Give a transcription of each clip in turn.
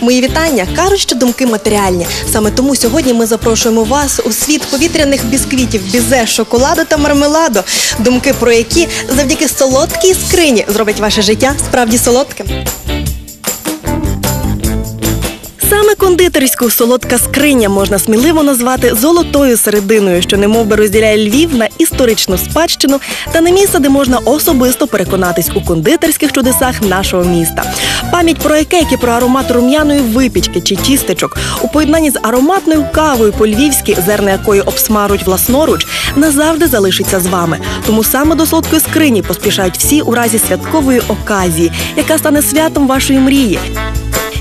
Мої вітання кажуть, що думки матеріальні. Саме тому сьогодні ми запрошуємо вас у світ повітряних бісквітів, бізе, шоколаду та мармеладу. Думки про які завдяки солодкій скрині зроблять ваше життя справді солодким. Саме кондитерську солодка скриня можна сміливо назвати золотою серединою, що немов би розділяє Львів на історичну спадщину та на місце, де можна особисто переконатись у кондитерських чудесах нашого міста. Пам'ять про і про аромат рум'яної випічки чи тістечок, у поєднанні з ароматною кавою по-львівськи, зерна якої обсмарують власноруч, назавжди залишиться з вами. Тому саме до солодкої скрині поспішають всі у разі святкової оказії, яка стане святом вашої мрії.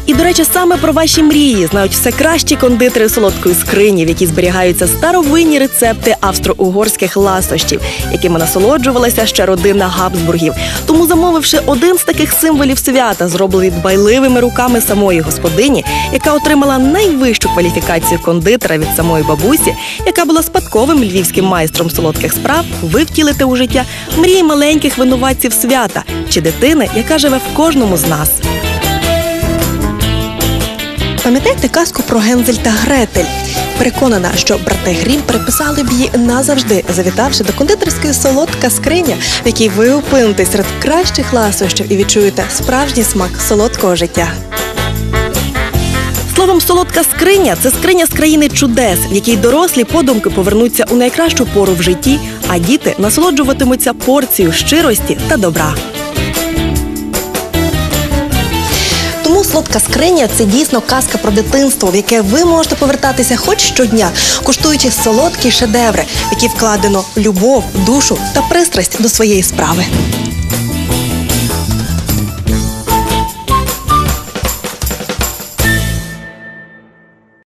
І, до речі, саме про ваші мрії знають все кращі кондитери солодкої скрині, в якій зберігаються старовинні рецепти австро-угорських ласощів, якими насолоджувалася ще родина Габсбургів. Тому, замовивши один з таких символів свята, зроблений дбайливими руками самої господині, яка отримала найвищу кваліфікацію кондитера від самої бабусі, яка була спадковим львівським майстром солодких справ, ви втілите у життя мрії маленьких винуватців свята чи дитини, яка живе в кожному з нас. Пам'ятаєте казку про Гензель та Гретель? Переконана, що брати Грім переписали б її назавжди, завітавши до кондитерської солодка скриня, в якій ви опинитесь серед кращих ласощів і відчуєте справжній смак солодкого життя. Словом, солодка скриня це скриня з країни чудес, в якій дорослі подумки повернуться у найкращу пору в житті, а діти насолоджуватимуться порцією щирості та добра. Солодка скриня це дійсно казка про дитинство, в яке ви можете повертатися хоч щодня, куштуючи солодкі шедеври, які вкладено любов, душу та пристрасть до своєї справи.